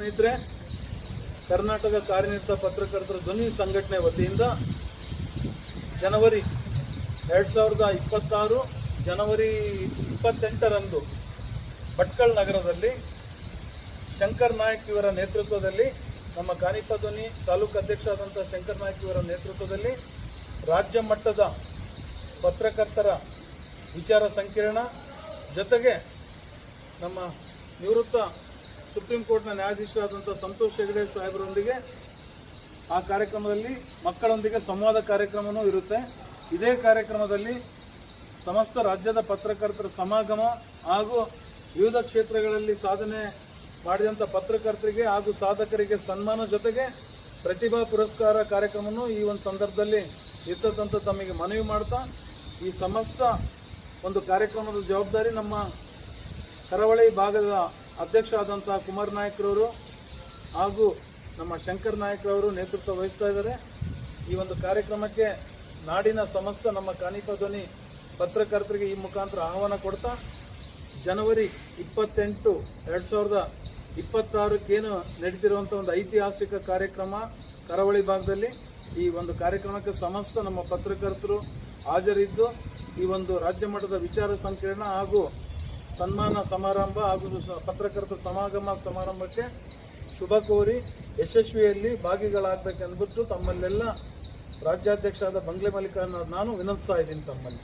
ಸ್ನೇಹಿತರೆ, ಕರ್ನಾಟಕ ಕಾರ್ಯನಿರತ ಪತ್ರಕರ್ತರ ಧ್ವನಿ ಸಂಘಟನೆ ವತಿಯಿಂದ ಜನವರಿ ಎರಡು ಸಾವಿರದ ಇಪ್ಪತ್ತಾರು, ಜನವರಿ ಇಪ್ಪತ್ತೆಂಟರಂದು ಭಟ್ಕಳ ನಗರದಲ್ಲಿ ಶಂಕರ್ ನಾಯಕ್ ಇವರ ನೇತೃತ್ವದಲ್ಲಿ, ನಮ್ಮ ಕಾನಿಪ ಧ್ವನಿ ತಾಲೂಕು ಅಧ್ಯಕ್ಷ ಆದಂಥ ಶಂಕರ್ ನಾಯಕ್ ಇವರ ನೇತೃತ್ವದಲ್ಲಿ ರಾಜ್ಯ ಮಟ್ಟದ ಪತ್ರಕರ್ತರ ವಿಚಾರ ಸಂಕಿರಣ ಜೊತೆಗೆ ನಮ್ಮ ನಿವೃತ್ತ ಸುಪ್ರೀಂ ಕೋರ್ಟ್ನ ನ್ಯಾಯಾಧೀಶರಾದಂಥ ಸಂತೋಷ್ ಹೆಗಡೆ ಸಾಹೇಬರೊಂದಿಗೆ ಆ ಕಾರ್ಯಕ್ರಮದಲ್ಲಿ ಮಕ್ಕಳೊಂದಿಗೆ ಸಂವಾದ ಕಾರ್ಯಕ್ರಮವೂ ಇರುತ್ತೆ. ಇದೇ ಕಾರ್ಯಕ್ರಮದಲ್ಲಿ ಸಮಸ್ತ ರಾಜ್ಯದ ಪತ್ರಕರ್ತರ ಸಮಾಗಮ ಹಾಗೂ ವಿವಿಧ ಕ್ಷೇತ್ರಗಳಲ್ಲಿ ಸಾಧನೆ ಮಾಡಿದಂಥ ಪತ್ರಕರ್ತರಿಗೆ ಹಾಗೂ ಸಾಧಕರಿಗೆ ಸನ್ಮಾನ ಜೊತೆಗೆ ಪ್ರತಿಭಾ ಪುರಸ್ಕಾರ ಕಾರ್ಯಕ್ರಮವನ್ನು ಈ ಒಂದು ಸಂದರ್ಭದಲ್ಲಿ ಇರ್ತದಂತ ತಮಗೆ ಮನವಿ ಮಾಡ್ತಾ, ಈ ಸಮಸ್ತ ಒಂದು ಕಾರ್ಯಕ್ರಮದ ಜವಾಬ್ದಾರಿ ನಮ್ಮ ಕರಾವಳಿ ಭಾಗದ ಅಧ್ಯಕ್ಷ ಆದಂಥ ಕುಮಾರ್ ನಾಯಕ್ರವರು ಹಾಗೂ ನಮ್ಮ ಶಂಕರ್ ನಾಯಕ್ರವರು ನೇತೃತ್ವ ವಹಿಸ್ತಾ ಇದ್ದಾರೆ. ಈ ಒಂದು ಕಾರ್ಯಕ್ರಮಕ್ಕೆ ನಾಡಿನ ಸಮಸ್ತ ನಮ್ಮ ಕಾನಿಪ ಧ್ವನಿ ಪತ್ರಕರ್ತರಿಗೆ ಈ ಮುಖಾಂತರ ಆಹ್ವಾನ ಕೊಡ್ತಾ, ಜನವರಿ ಇಪ್ಪತ್ತೆಂಟು ಎರಡು ಸಾವಿರದ ಇಪ್ಪತ್ತಾರಕ್ಕೇನು ನಡೀತಿರುವಂಥ ಒಂದು ಐತಿಹಾಸಿಕ ಕಾರ್ಯಕ್ರಮ ಕರಾವಳಿ ಭಾಗದಲ್ಲಿ. ಈ ಒಂದು ಕಾರ್ಯಕ್ರಮಕ್ಕೆ ಸಮಸ್ತ ನಮ್ಮ ಪತ್ರಕರ್ತರು ಹಾಜರಿದ್ದು, ಈ ಒಂದು ರಾಜ್ಯ ಮಟ್ಟದ ವಿಚಾರ ಸಂಕಿರಣ ಹಾಗೂ ಸನ್ಮಾನ ಸಮಾರಂಭ ಹಾಗೂ ಪತ್ರಕರ್ತ ಸಮಾಗಮ ಸಮಾರಂಭಕ್ಕೆ ಶುಭ ಕೋರಿ ಯಶಸ್ವಿಯಲ್ಲಿ ಭಾಗಿಗಳಾಗಬೇಕೆಂದ್ಬಿಟ್ಟು ತಮ್ಮಲ್ಲೆಲ್ಲ ರಾಜ್ಯಾಧ್ಯಕ್ಷರಾದ ಬಂಗ್ಲೆ ಮಲ್ಲಿಕಾರ್ಜುನ ನಾನು ವಿನಂತಿಸ್ತಾ ಇದ್ದೀನಿ ತಮ್ಮಲ್ಲಿ.